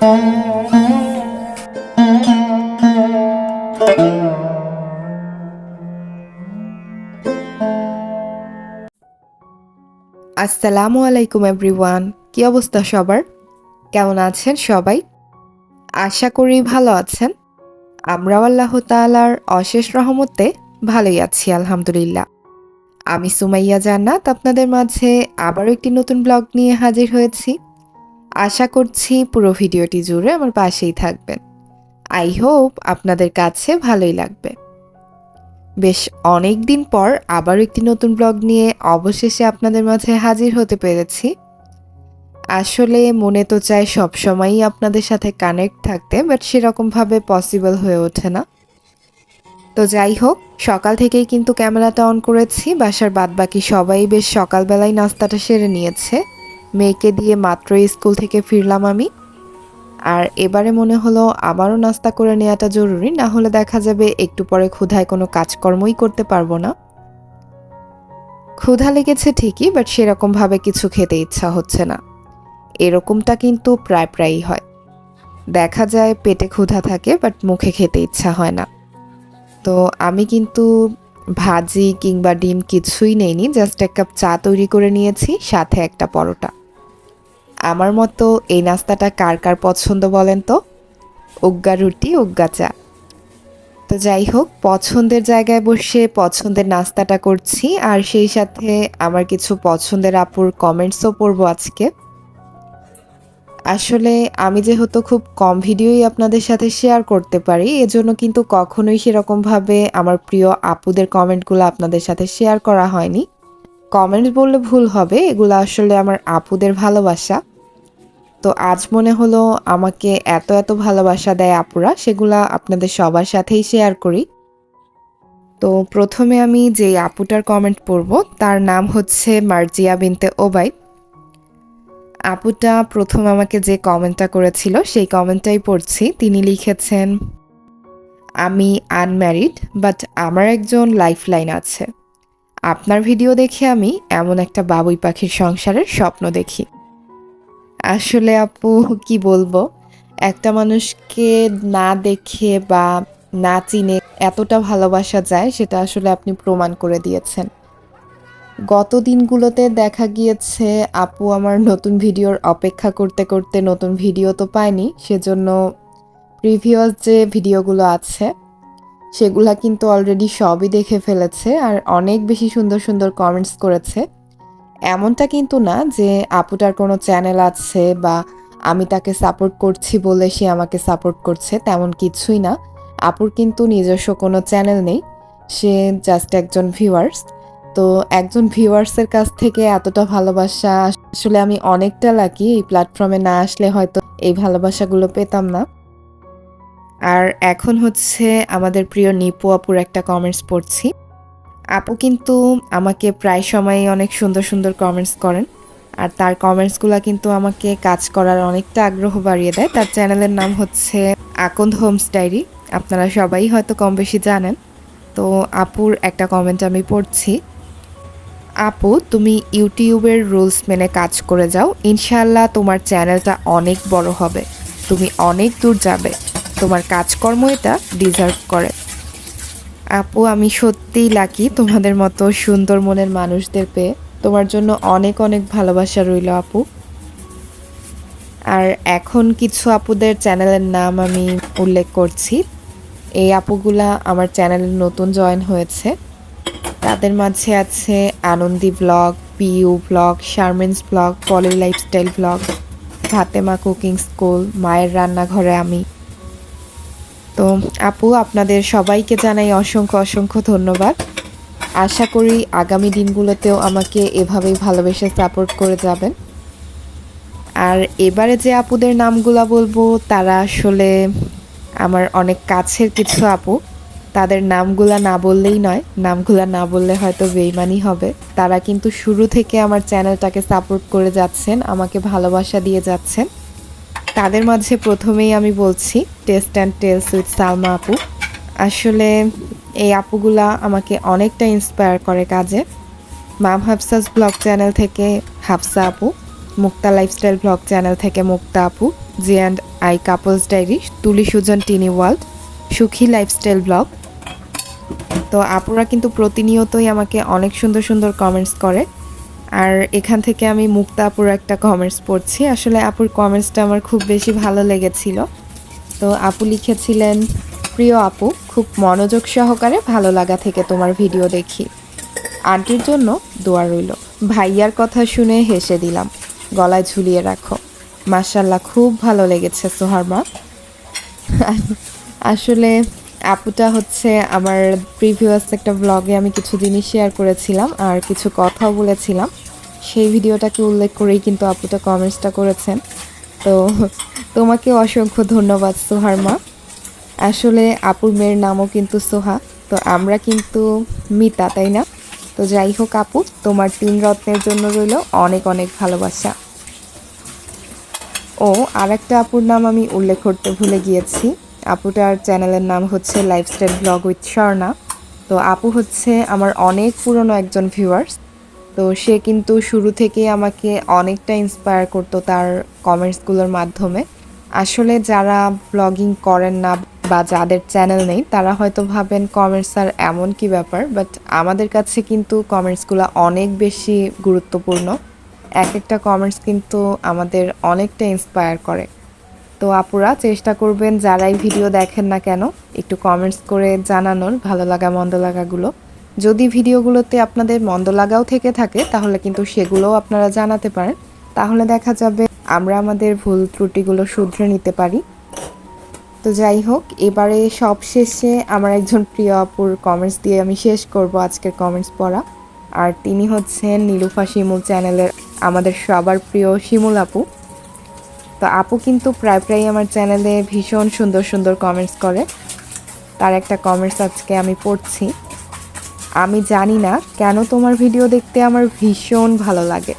আসসালামু আলাইকুম এভরিওয়ান। কি অবস্থা সবার? কেমন আছেন সবাই? আশা করি ভালো আছেন। আমরাও আল্লাহ তালার অশেষ রহমতে ভালোই আছি, আলহামদুলিল্লাহ। আমি সুমাইয়া জান্নাত, আপনাদের মাঝে আবারও একটি নতুন ব্লগ নিয়ে হাজির হয়েছি। আশা করছি পুরো ভিডিওটি জুড়ে আমার পাশেই থাকবেন। আই হোপ আপনাদের কাছে ভালোই লাগবে। বেশ অনেক দিন পর আবার একটি নতুন ব্লগ নিয়ে অবশেষে আপনাদের মাঝে হাজির হতে পেরেছি। আসলে মনে তো চায় সবসময়ই আপনাদের সাথে কানেক্ট থাকতে বাট সেরকমভাবে পসিবল হয়ে ওঠে না। তো যাই হোক, সকাল থেকেই কিন্তু ক্যামেরাটা অন করেছি, বাসার বাদবাকি সবাই বেশ সকালবেলায় নাস্তাটা সেরে নিয়েছে। মেয়েকে দিয়ে মাত্রই স্কুল থেকে ফিরলাম আমি। আর এবারে মনে হলো আবারও নাস্তা করে নেওয়াটা জরুরি, না হলে দেখা যাবে একটু পরে ক্ষুধায় কোনো কাজকর্মই করতে পারব না। ক্ষুধা লেগেছে ঠিকই, বাট সেরকমভাবে কিছু খেতে ইচ্ছা হচ্ছে না। এরকমটা কিন্তু প্রায় প্রায়ই হয়। দেখা যায় পেটে ক্ষুধা থাকে, বাট মুখে খেতে ইচ্ছা হয় না। তো আমি কিন্তু ভাজি কিংবা ডিম কিছুই নেইনি, জাস্ট এক কাপ চা তৈরি করে নিয়েছি, সাথে একটা পরোটা। আমার মতো এই নাস্তাটা কার কার পছন্দ বলেন তো? উগ্গা রুটি, উগ্গা চা। তো যাই হোক, পছন্দের জায়গায় বসে পছন্দের নাস্তাটা করছি আর সেই সাথে আমার কিছু পছন্দের আপুর কমেন্টসও পড়ব আজকে। আসলে আমি যেহেতু খুব কম ভিডিওই আপনাদের সাথে শেয়ার করতে পারি, এজন্য কিন্তু কখনোই সেরকমভাবে আমার প্রিয় আপুদের কমেন্টগুলো আপনাদের সাথে শেয়ার করা হয়নি। কমেন্টস বললে ভুল হবে, এগুলো আসলে আমার আপুদের ভালোবাসা। তো আজ মনে হলো আমাকে এত এত ভালোবাসা দেয় আপুরা, সেগুলা আপনাদের সবার সাথেই শেয়ার করি। তো প্রথমে আমি যে আপুটার কমেন্ট পড়ব, তার নাম হচ্ছে মার্জিয়া বিনতে ওবাই। আপুটা প্রথম আমাকে যে কমেন্টটা করেছিল, সেই কমেন্টটাই পড়ছি। তিনি লিখেছেন, আমি আনম্যারিড বাট আমার একজন লাইফ লাইন আছে। আপনার ভিডিও দেখে আমি এমন একটা বাবুই পাখির সংসারের স্বপ্ন দেখি। আসলে আপু, কি বলব? একটা মানুষকে না দেখে বা না চিনে এতটা ভালোবাসা যায়, সেটা আসলে আপনি প্রমাণ করে দিয়েছেন। গত দিনগুলোতে দেখা গিয়েছে, আপু আমার নতুন ভিডিওর অপেক্ষা করতে করতে নতুন ভিডিও তো পায়নি, সেজন্য প্রিভিয়াস যে ভিডিওগুলো আছে, সেগুলা কিন্তু অলরেডি সবই দেখে ফেলেছে, আর অনেক বেশি সুন্দর সুন্দর কমেন্টস করেছে। এমনটা কিন্তু না যে আপুটার কোনো চ্যানেল আছে বা আমি তাকে সাপোর্ট করছি বলে সে আমাকে সাপোর্ট করছে, তেমন কিছুই না। আপুর কিন্তু নিজস্ব কোনো চ্যানেল নেই, সে জাস্ট একজন ভিউয়ার্স তো একজন ভিউয়ার্সের কাছ থেকে এতটা ভালোবাসা, আসলে আমি অনেকটা লাকি এই প্ল্যাটফর্মে না আসলে হয়তো এই ভালোবাসাগুলো পেতাম না। আর এখন হচ্ছে আমাদের প্রিয় নিপু আপুর একটা কমেন্টস পড়ছি। আপু কিন্তু আমাকে প্রায় সময় অনেক সুন্দর সুন্দর কমেন্টস করেন। আর তার কমেন্টসগুলো কিন্তু আমাকে কাজ করার অনেকটা আগ্রহ বাড়িয়ে দেয়। তার চ্যানেলের নাম হচ্ছে আকন্দ হোমস ডায়েরি। আপনারা সবাই হয়তো কম বেশি জানেন। তো আপুর একটা কমেন্ট আমি পড়ছি। আপু, তুমি ইউটিউবের রুলস মেনে কাজ করে যাও। ইনশাল্লাহ তোমার চ্যানেলটা অনেক বড় হবে। তুমি অনেক দূর যাবে। তোমার কাজকর্ম এটা ডিজার্ভ করে। আপু, আমি সত্যিই লাকি তোমাদের মতো সুন্দর মনের মানুষদের পেয়ে। তোমার জন্য অনেক অনেক ভালোবাসা রইল আপু। আর এখন কিছু আপুদের চ্যানেলের নাম আমি উল্লেখ করছি। এই আপুগুলা আমার চ্যানেলে নতুন জয়েন হয়েছে। তাদের মাঝে আছে Anandi blog PU blog শারমেন্স blog Poly lifestyle blog Fatema cooking school মায়ের রান্নাঘরে আমি তো আপু, আপনাদের সবাইকে জানাই অসংখ্য অসংখ্য ধন্যবাদ। আশা করি আগামী দিনগুলোতেও আমাকে এভাবেই ভালোবেসে সাপোর্ট করে যাবেন। আর এবারে যে আপুদের নামগুলা বলব, তারা আসলে আমার অনেক কাছের কিছু আপু। তাদের নামগুলা না বললেই নয়, নামগুলা না বললে হয়তো বেইমানি হবে। তারা কিন্তু শুরু থেকে আমার চ্যানেলটাকে সাপোর্ট করে যাচ্ছেন, আমাকে ভালোবাসা দিয়ে যাচ্ছেন। তাদের মাঝে প্রথমেই আমি বলছি taste and tales with Salma আপু। আসলে এই আপুগুলা আমাকে অনেকটা ইন্সপায়ার করে কাজে। মাম হাফসাস ব্লগ চ্যানেল থেকে হাফসা আপু, মুক্তা লাইফস্টাইল ব্লগ চ্যানেল থেকে মুক্তা আপু G and I couples diary Tuli Sujon, tiny world, সুখী লাইফস্টাইল ব্লগ তো আপুরা কিন্তু প্রতিনিয়তই আমাকে অনেক সুন্দর সুন্দর কমেন্টস করে। আর এখান থেকে আমি মুক্তা আপুর একটা কমেন্টস পড়ছি। আসলে আপুর কমেন্টসটা আমার খুব বেশি ভালো লেগেছিল। তো আপু লিখেছিলেন, প্রিয় আপু, খুব মনোযোগ সহকারে ভালো লাগা থেকে তোমার ভিডিও দেখি। আন্টির জন্য দোয়া রইল। ভাইয়ার কথা শুনে হেসে দিলাম। গলায় ঝুলিয়ে রাখো। মার্শাল্লাহ খুব ভালো লেগেছে সোহার মা। আসলে আপুটা হচ্ছে আমার প্রিভিয়াস একটা ব্লগে আমি কিছু জিনিস শেয়ার করেছিলাম আর কিছু কথাও বলেছিলাম। সেই ভিডিওটাকে উল্লেখ করেই কিন্তু আপুটা কমেন্টসটা করেছেন। তো তোমাকে অসংখ্য ধন্যবাদ সোহার মা আসলে আপুর মেয়ের নামও কিন্তু সোহা। তো আমরা কিন্তু মিতা, তাই না? তো যাই হোক আপু, তোমার তিন রত্নের জন্য রইল অনেক অনেক ভালোবাসা। ও আর একটা আপুর নাম আমি উল্লেখ করতে ভুলে গিয়েছি। আপুটার চ্যানেলের নাম হচ্ছে লাইফস্টাইল ব্লগ উইথ স্বর্ণা তো আপু হচ্ছে আমার অনেক পুরনো একজন ভিউয়ার্স তো সে কিন্তু শুরু থেকেই আমাকে অনেকটা ইন্সপায়ার করতো তার কমেন্টসগুলোর মাধ্যমে। আসলে যারা ব্লগিং করেন না বা যাদের চ্যানেল নেই, তারা হয়তো ভাবেন কমেন্টস আর এমন কি ব্যাপার বাট আমাদের কাছে কিন্তু কমেন্টসগুলো অনেক বেশি গুরুত্বপূর্ণ। এক একটা কমেন্টস কিন্তু আমাদের অনেকটা ইন্সপায়ার করে। তো আপুরা, চেষ্টা করবেন যারাই ভিডিও দেখেন না কেন, একটু কমেন্টস করে জানানোর, ভালো লাগা, মন্দ লাগাগুলো। যদি ভিডিওগুলোতে আপনাদের মন্দ লাগাও থেকে থাকে, তাহলে কিন্তু সেগুলোও আপনারা জানাতে পারেন। তাহলে দেখা যাবে আমরা আমাদের ভুল ত্রুটিগুলো শুধরে নিতে পারি। তো যাই হোক, এবারে সব শেষে আমার একজন প্রিয় আপুর কমেন্টস দিয়ে আমি শেষ করব আজকের কমেন্টস পড়া। আর তিনি হচ্ছেন নীলুফা শিমুল চ্যানেলের আমাদের সবার প্রিয় শিমুল আপু। তো আপু কিন্তু প্রায় প্রায় আমার চ্যানেলে ভীষণ সুন্দর সুন্দর কমেন্টস করে। তার একটা কমেন্টস আজকে আমি পড়ছি। আমি জানি না কেন তোমার ভিডিও দেখতে আমার ভীষণ ভালো লাগে।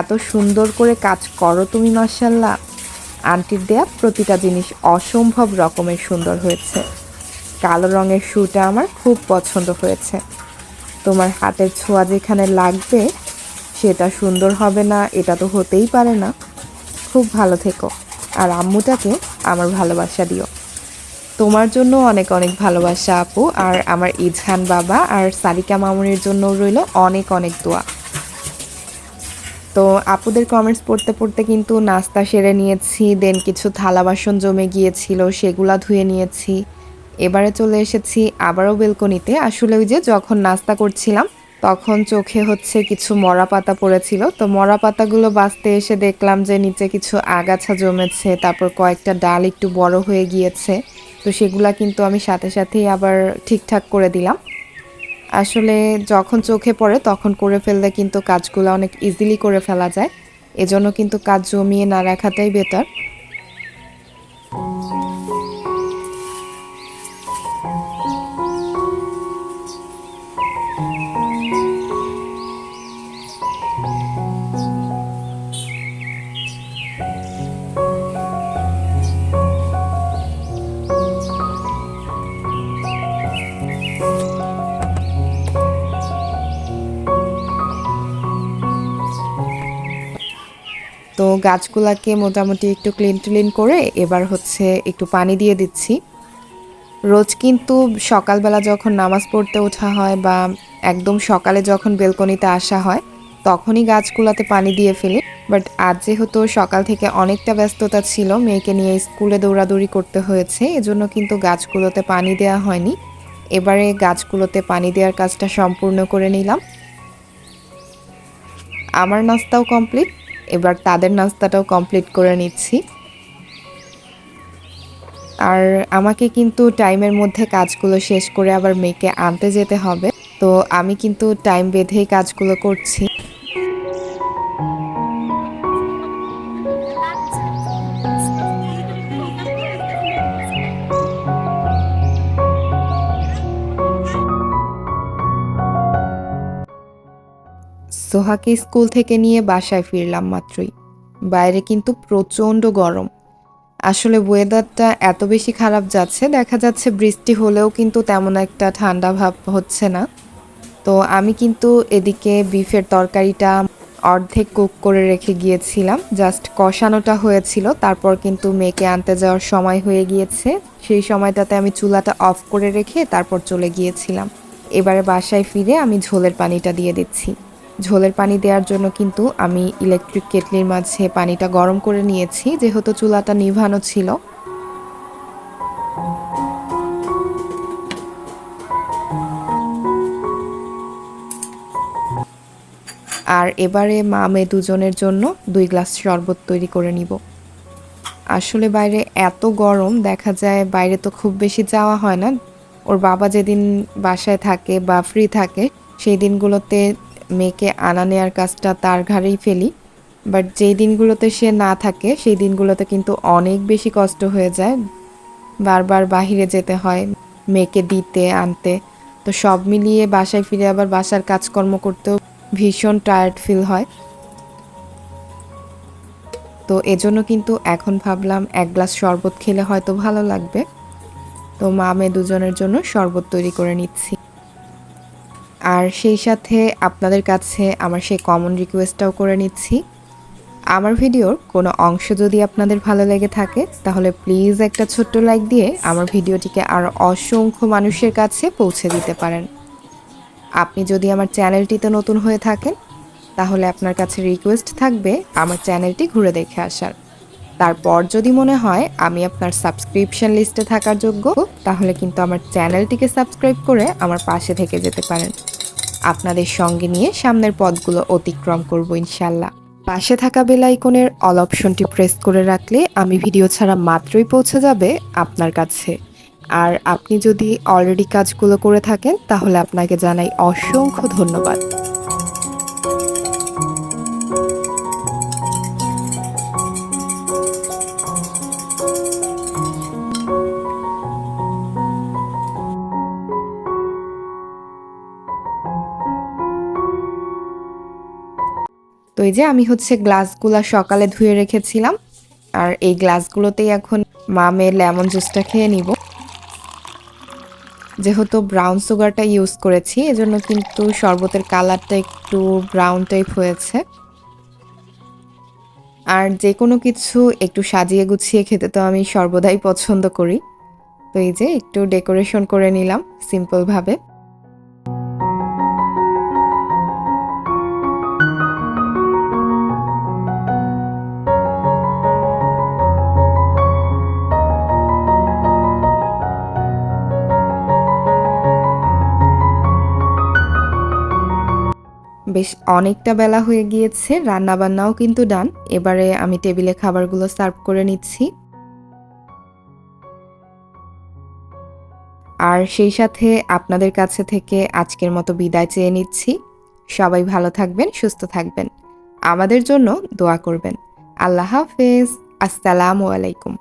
এত সুন্দর করে কাজ করো তুমি মার্শাল্লাহ আন্টির দেয়া প্রতিটা জিনিস অসম্ভব রকমের সুন্দর হয়েছে। কালো রঙের শুটা আমার খুব পছন্দ হয়েছে। তোমার হাতের ছোঁয়া যেখানে লাগবে, সেটা সুন্দর হবে না, এটা তো হতেই পারে না। খুব ভালো থেকো। আর আম্মুটাকে আমার ভালোবাসা দিও। তোমার জন্য অনেক অনেক ভালোবাসা আপু, আর আমার ইজহান বাবা আর সারিকা মামুনির জন্য রইল অনেক অনেক দোয়া। তো আপুদের কমেন্টস পড়তে পড়তে কিন্তু নাস্তা সেরে নিয়েছি দেন কিছু থালা বাসন জমে গিয়েছিল, সেগুলা ধুয়ে নিয়েছি। এবারে চলে এসেছি আবারও বেলকনিতে। আসলে ওই যে যখন নাস্তা করছিলাম তখন চোখে হচ্ছে কিছু মরা পাতা পড়েছিল। তো মরা পাতাগুলো বাঁচতে এসে দেখলাম যে নিচে কিছু আগাছা জমেছে, তারপর কয়েকটা ডাল একটু বড় হয়ে গিয়েছে। তো সেগুলা কিন্তু আমি সাথে সাথেই আবার ঠিকঠাক করে দিলাম। আসলে যখন চোখে পড়ে তখন করে ফেললে কিন্তু কাজগুলো অনেক ইজিলি করে ফেলা যায়। এজন্য কিন্তু কাজ জমিয়ে না রাখাটাই বেটার তো গাছগুলাকে মোটামুটি একটু ক্লিন টুলিন করে এবার হচ্ছে একটু পানি দিয়ে দিচ্ছি। রোজ কিন্তু সকালবেলা যখন নামাজ পড়তে ওঠা হয় বা একদম সকালে যখন বেলকনিতে আসা হয়, তখনই গাছগুলোতে পানি দিয়ে ফেলি। বাট আজ যেহেতু সকাল থেকে অনেকটা ব্যস্ততা ছিল, মেয়েকে নিয়ে স্কুলে দৌড়াদৌড়ি করতে হয়েছে, এজন্য কিন্তু গাছগুলোতে পানি দেওয়া হয়নি। এবারে গাছগুলোতে পানি দেওয়ার কাজটা সম্পূর্ণ করে নিলাম। আমার নাস্তাও কমপ্লিট, এবার তাদের নাস্তাটাও কমপ্লিট করে নিচ্ছি। আর আমাকে কিন্তু টাইমের মধ্যে কাজগুলো শেষ করে আবার মেয়েকে আনতে যেতে হবে। তো আমি কিন্তু টাইম বেঁধেই কাজগুলো করছি। সোহাকে স্কুল থেকে নিয়ে বাসায় ফিরলাম মাত্রই। বাইরে কিন্তু প্রচণ্ড গরম। আসলে ওয়েদারটা এত বেশি খারাপ যাচ্ছে, দেখা যাচ্ছে বৃষ্টি হলেও কিন্তু তেমন একটা ঠান্ডা ভাব হচ্ছে না। তো আমি কিন্তু এদিকে বিফের তরকারিটা অর্ধেক কুক করে রেখে গিয়েছিলাম জাস্ট কষানোটা হয়েছিল, তারপর কিন্তু মেয়েকে আনতে যাওয়ার সময় হয়ে গিয়েছে। সেই সময়টাতে আমি চুলাটা অফ করে রেখে তারপর চলে গিয়েছিলাম। এবারে বাসায় ফিরে আমি ঝোলের পানিটা দিয়ে দিচ্ছি। ঝোলের পানি দেওয়ার জন্য কিন্তু আমি ইলেকট্রিক কেটলির মাঝে পানিটা গরম করে নিয়েছি, যেহেতু চুলাটা নিভানো ছিল। আর এবারে মা মেয়ে দুজনের জন্য দুই গ্লাস শরবত তৈরি করে নিব। আসলে বাইরে এত গরম, দেখা যায় বাইরে তো খুব বেশি যাওয়া হয় না। ওর বাবা যেদিন বাসায় থাকে বা ফ্রি থাকে, সেই দিনগুলোতে মেয়েকে আনা নেয়ার কাজটা তার ঘাড়েই ফেলি। বাট যেই দিনগুলোতে সে না থাকে, সেই দিনগুলোতে কিন্তু অনেক বেশি কষ্ট হয়ে যায়। বারবার বাহিরে যেতে হয়, মেয়েকে দিতে, আনতে। তো সব মিলিয়ে বাসায় ফিরে আবার বাসার কাজকর্ম করতেও ভীষণ টায়ার্ড ফিল হয়। তো এজন্য কিন্তু এখন ভাবলাম এক গ্লাস শরবত খেলে হয়তো ভালো লাগবে। তো মা মেয়ে দুজনের জন্য শরবত তৈরি করে নিচ্ছি। আর সেই সাথে আপনাদের কাছে আমার সেই কমন রিকোয়েস্টটাও করে নিচ্ছি। আমার ভিডিওর কোনো অংশ যদি আপনাদের ভালো লেগে থাকে, তাহলে প্লিজ একটা ছোট্ট লাইক দিয়ে আমার ভিডিওটিকে আরও অসংখ্য মানুষের কাছে পৌঁছে দিতে পারেন। আপনি যদি আমার চ্যানেলটিতে নতুন হয়ে থাকেন, তাহলে আপনার কাছে রিকোয়েস্ট থাকবে আমার চ্যানেলটি ঘুরে দেখে আসার। তারপর যদি মনে হয় আমি আপনার সাবস্ক্রিপশন লিস্টে থাকার যোগ্য, তাহলে কিন্তু আমার চ্যানেলটিকে সাবস্ক্রাইব করে আমার পাশে থেকে যেতে পারেন। আপনাদের সঙ্গে নিয়ে সামনের পদগুলো অতিক্রম করব ইনশাল্লাহ। পাশে থাকা বেল আইকনের অল অপশনটি প্রেস করে রাখলে আমি ভিডিও ছাড়া মাত্রই পৌঁছে যাবে আপনার কাছে। আর আপনি যদি অলরেডি কাজগুলো করে থাকেন, তাহলে আপনাকে জানাই অসংখ্য ধন্যবাদ। এই যে আমি হচ্ছে গ্লাসগুলো সকালে ধুয়ে রেখেছিলাম। আর এই গ্লাসগুলোতেই এখন মা মেয়ে লেমন জুসটা খেয়ে নিব। যেহেতু ব্রাউন সুগারটা ইউজ করেছি, এজন্য কিন্তু শরবতের কালারটা একটু ব্রাউন টাইপ হয়েছে। আর যে কোনো কিছু একটু সাজিয়ে গুছিয়ে খেতে তো আমি সর্বদাই পছন্দ করি। তো এই যে একটু ডেকোরেশন করে নিলাম, সিম্পলভাবে। বেশ অনেকটা বেলা হয়ে গিয়েছে রান্না বান্নাও কিন্তু ডান। এবারে আমি টেবিলে খাবারগুলো সার্ভ করে নিচ্ছি। আর সেই সাথে আপনাদের কাছে থেকে আজকের মতো বিদায় চেয়ে নিচ্ছি। সবাই ভালো থাকবেন, সুস্থ থাকবেন। আমাদের জন্য দোয়া করবেন। আল্লাহ হাফেজ। আসসালামু আলাইকুম।